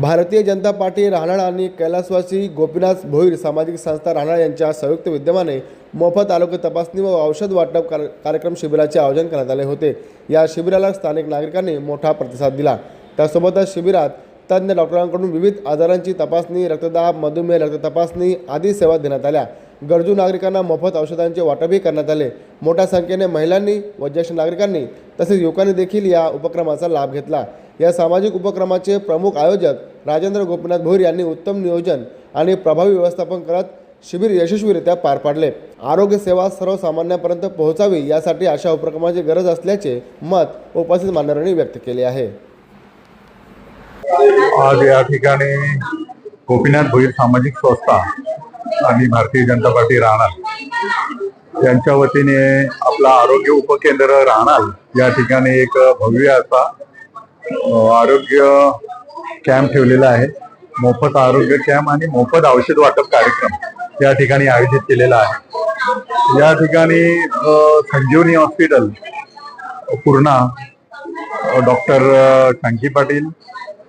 Bharatiya Janata party राहणार आणि कैलासवासी गोपीनाथ भोईर सामाजिक संस्था राहणार यांच्या संयुक्त विद्यमाने मोफत आरोग्य तपासणी व औषध वाटप कार- कार्यक्रम शिबिराचे आयोजन करण्यात आले होते. या शिबिराला स्थानिक नागरिकांनी मोठा प्रतिसाद दिला. त्यासोबतच शिबिरात तज्ज्ञ डॉक्टरांकडून विविध आजारांची तपासणी रक्तदाब मधुमेह रक्त तपासणी आदी सेवा देण्यात आल्या. गरजू नागरिकांना मोफत औषधांचे वाटपही करण्यात आले. मोठ्या संख्येने महिलांनी व ज्येष्ठ नागरिकांनी तसेच युवकांनी देखील या उपक्रमाचा लाभ घेतला. या सामाजिक उपक्रमाचे प्रमुख आयोजक राजेंद्र गोपीनाथ भोईर यांनी उत्तम नियोजन आणि प्रभावी व्यवस्थापन करत शिबिर यशस्वीरित्या पार पाडले. आरोग्य सेवा सर्वसामान्यांपर्यंत पोहोचावी यासाठी अशा उपक्रमाची गरज असल्याचे मत उपस्थित मान्यवरांनी व्यक्त केले आहे. आज या ठिकाणी गोपीनाथ भोईर सामाजिक संस्था आणि भारतीय जनता पार्टी राहणार. यांच्या वतीने आपला आरोग्य उपकेंद्र राहणार. या ठिकाणी एक भव्य असा आरोग्य कॅम्प ठेवलेला आहे. मोफत आरोग्य कॅम्प आणि मोफत औषध वाटप कार्यक्रम या ठिकाणी आयोजित केलेला आहे. या ठिकाणी संजीवनी हॉस्पिटल पूर्णा डॉक्टर शांकी पाटील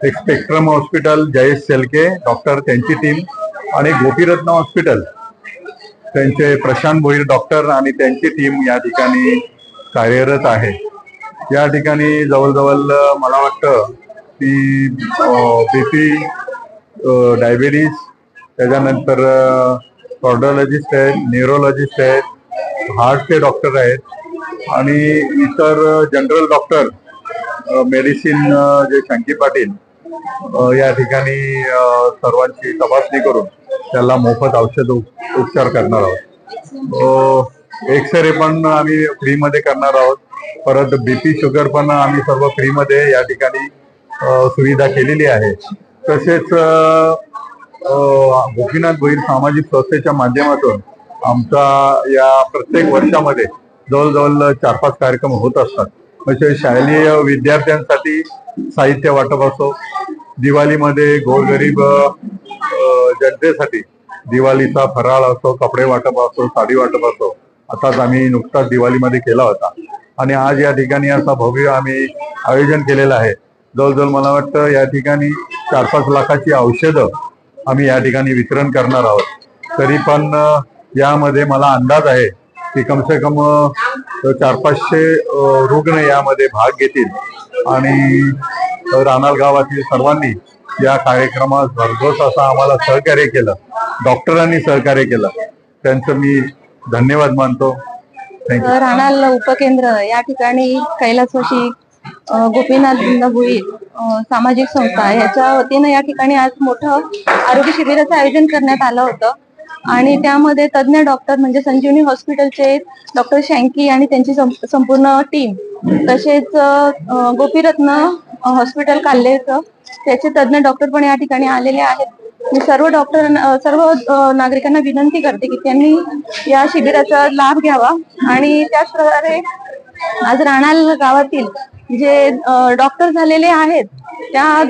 एक Spectrum hospital Jayesh Selke doctor त्यांची टीम आणि गोपीरत्न हॉस्पिटल त्यांचे प्रशांत भोईर डॉक्टर आणि त्यांची टीम या ठिकाणी कार्यरत आहे. या ठिकाणी जवळजवळ मला वाटतं की बीपी डायबिटीज त्याच्यानंतर कॉर्डॉलॉजिस्ट आहेत न्यूरोलॉजिस्ट आहेत हार्टचे डॉक्टर आहेत आणि इतर जनरल डॉक्टर मेडिसिन जे शंकी पाटील या ठिकाणी सर्वांची तपासणी करून त्याला मोफत औषध उप- उपचार करणार आहोत. एक्सरे पण आम्ही फ्रीमध्ये करणार आहोत. परत बीपी शुगर पण आम्ही सर्व फ्रीमध्ये या ठिकाणी सुविधा केलेली आहे. तसेच गोपीनाथ भोईर सामाजिक संस्थेच्या माध्यमातून आमचा या प्रत्येक वर्षामध्ये जवळजवळ चार पाच कार्यक्रम होत असतात. म्हणजे शालेय विद्यार्थ्यांसाठी साहित्य वाटप असो दिवाळीमध्ये गोरगरीब जनतेसाठी दिवाळीचा फराळ असो कपडे वाटप असो साडी वाटप असो आताच आम्ही नुकताच दिवाळीमध्ये केला होता. आणि आज या ठिकाणी असा भव्य आम्ही आयोजन केलेलं आहे. जवळजवळ मला वाटतं या ठिकाणी चार पाच लाखाची औषधं आम्ही या ठिकाणी वितरण करणार आहोत. तरी पण यामध्ये मला अंदाज आहे की कम से कम चार पाचशे रुग्ण यामध्ये भाग घेतील. आणि रानाल गावातील सर्वांनी या कार्यक्रमात भरघोस असं आम्हाला सहकार्य केलं. डॉक्टरांनी सहकार्य केलं. त्यांचं मी धन्यवाद मानतो. राहणार उपकेंद्र. या ठिकाणी कैलासवाशी गोपीनाथ भुई सामाजिक संस्था याच्या वतीनं या ठिकाणी आज मोठं आरोग्य शिबिराचं आयोजन करण्यात आलं होतं. आणि त्यामध्ये तज्ज्ञ डॉक्टर म्हणजे संजीवनी हॉस्पिटलचे डॉक्टर शँकी आणि त्यांची संपूर्ण टीम तसेच गोपीरत्न हॉस्पिटल काल्लेचं त्याचे तज्ज्ञ डॉक्टर पण या ठिकाणी आलेले आहेत. मी सर्व डॉक्टर सर्व नागरिकांना विनंती करते की त्यांनी या शिबिराचा लाभ घ्यावा. आणि त्याच प्रकारे आज राणाल गावातील जे डॉक्टर झालेले आहेत त्या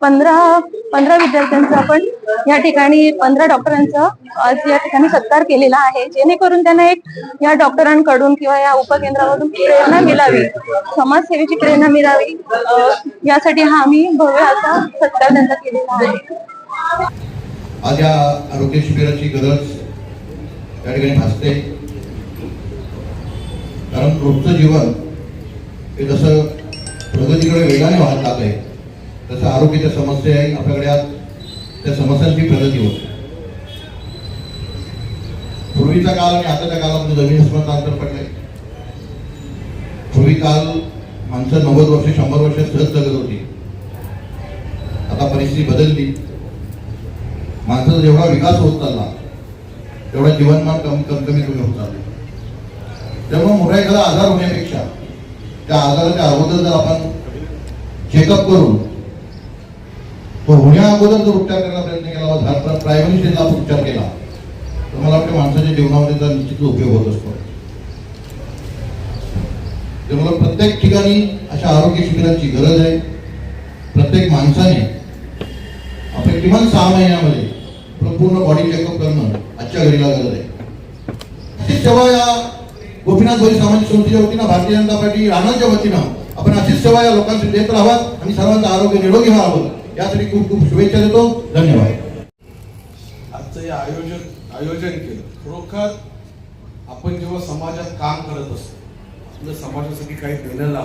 पंधरा पंधरा विद्यार्थ्यांचा आपण या ठिकाणी पंधरा डॉक्टरांचा आज या ठिकाणी सत्कार केलेला आहे. जेणेकरून त्यांना एक या डॉक्टरांकडून किंवा या उपकेंद्रामधून प्रेरणा मिळावी. समाजसेवेची प्रेरणा मिळावी. यासाठी हा आम्ही भव्य असा सत्कार त्यांचा केलेला आहे. आज या आरोग्य शिबिराची गरज त्या ठिकाणी भासते. कारण रोजचं जीवन हे जसं प्रगतीकडे वेगाने वाहत जात आहे तसं आरोग्याच्या समस्या आहे आपल्याकडे आज त्या समस्यांची प्रगती होते पूर्वीचा काळ आणि आताच्या काळामध्ये जमीन अस्माचं अंतर पडलंय. पूर्वी काल माणसं नव्वद वर्ष शंभर वर्ष सहज जगत होती. आता परिस्थिती बदलली. माणसाचा जेवढा विकास होत चालला तेवढा जीवनमान कमी कमी कमी कमी होत चालले. त्यामुळे मोठा एखादा आजार होण्यापेक्षा त्या आजाराच्या अगोदर जर आपण चेकअप करून तो होण्या अगोदर जर उपचार करायला प्रयत्न केला प्रायमरी स्टेजला आपण उपचार केला तर मला वाटतं माणसाच्या जीवनामध्ये त्याचा निश्चित उपयोग होत असतो. त्यामुळे प्रत्येक ठिकाणी अशा आरोग्य शिबिरांची गरज आहे. प्रत्येक माणसाने किमान सहा महिन्यामध्ये आपलं पूर्ण बॉडी चेकअप करणं आजच्या घडीला गरज आहे. अशीच या गोपीनाथ भोई सामाजिक संस्थेच्या वतीनं भारतीय जनता पार्टी राणांच्या वतीनं आपण अशीच सेवा या लोकांसाठी देत राहावं आणि सर्वांचं आरोग्य निरोगी व्हावं. यासाठी खूप खूप शुभेच्छा देतो. धन्यवाद. आजचं हे आयोजन आयोजन केलं. खरोखर आपण जेव्हा समाजात काम करत असतो समाजासाठी काही देण्याला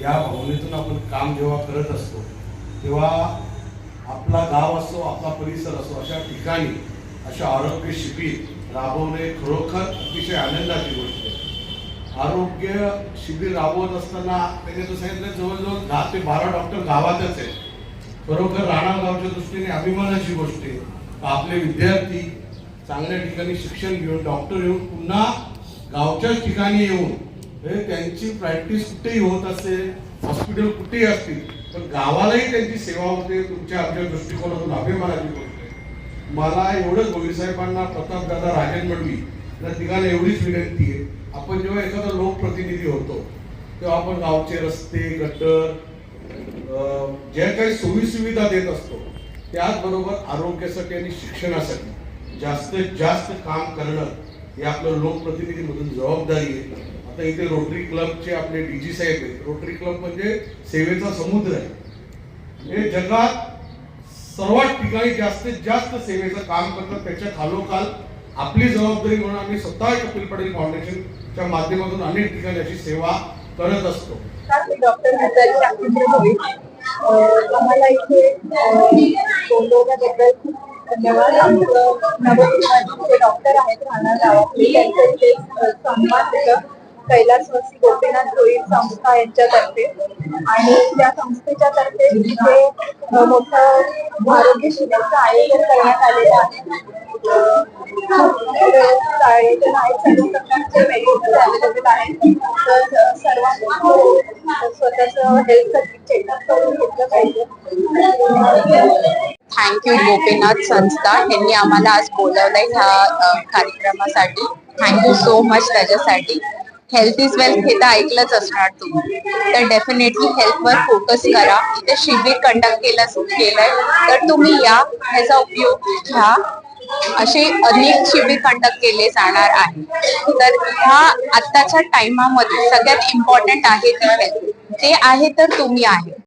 या भावनेतून आपण काम जेव्हा करत असतो तेव्हा आपला गाव असो आपला परिसर असो अशा ठिकाणी अशा आरोग्य शिबिर राबवणे खरोखर अतिशय आनंदाची गोष्ट आहे. आरोग्य शिबिर राबवत असताना त्याने तो सांगितलं जवळजवळ दहा ते बारा डॉक्टर गावातच आहेत. खरोखर राणा गावच्या दृष्टीने अभिमानाची गोष्ट आहे. आपले विद्यार्थी चांगल्या ठिकाणी शिक्षण घेऊन डॉक्टर येऊन पुन्हा गावच्याच ठिकाणी येऊन हे त्यांची प्रॅक्टिस कुठेही होत असेल हॉस्पिटल कुठेही असतील पण गावालाही त्यांची सेवा होते तुमच्या आमच्या दृष्टिकोनातून अभिमानाची गोष्ट आहे. मला एवढंच गोविंदसाहेबांना प्रताप दादा राजन म्हणली या ठिकाणी एवढीच विनंती आहे. आपण जेव्हा एखादा लोकप्रतिनिधी होतो तेव्हा आपण गावचे रस्ते गटर ज्या काही सोयी सुविधा देत असतो त्याचबरोबर आरोग्यासाठी आणि शिक्षणासाठी जास्तीत जास्त काम करणं हे आपलं लोकप्रतिनिधीमधून जबाबदारी आहे. आता इथे रोटरी क्लबचे आपले डी जी साहेब आहेत. रोटरी क्लब म्हणजे सेवेचा समुद्र आहे. हे जगात सर्वात ठिकाणी जास्तीत जास्त सेवेचं काम करतात. त्याच्या खालोखाल आपली जबाबदारी म्हणून आम्ही स्वतः कपिल पटेल फाउंडेशनच्या माध्यमातून अनेक ठिकाणी अशी सेवा करत असतो. डॉक्टर आम्हाला इथे धन्यवाद. डॉक्टर आहेत राहणार गावातले त्यांचं सन्मान कैलासवासी गोपीनाथ रोहित संस्था यांच्यातर्फे. आणि त्या संस्थेच्या तर्फे तिथे मोठं आरोग्य शिबिरचं आयोजन करण्यात आलेलं आहे. आयोजन आहे सर्व प्रकारचे अवेलेबल आहेत. तर स्वतःचं हेल्थ चेकअप करून घेतलं पाहिजे. थँक्यू गोपीनाथ संस्था. यांनी आम्हाला आज बोलवलंय ह्या कार्यक्रमासाठी. थँक्यू सो मच त्याच्यासाठी. हेल्थ इज वेल्थ हे तर ऐकलंच असणार तुम्ही. तर डेफिनेटली हेल्थवर फोकस करा. इथे शिबिर कंडक्ट केलं केलंय. तर तुम्ही या. ह्याचा उपयोग घ्या. असे अनेक शिबिर कंडक्ट केले जाणार आहे. तर ह्या आत्ताच्या टायमामध्ये सगळ्यात इम्पॉर्टंट आहे ती हेल्थ ते आहे तर तुम्ही आहे.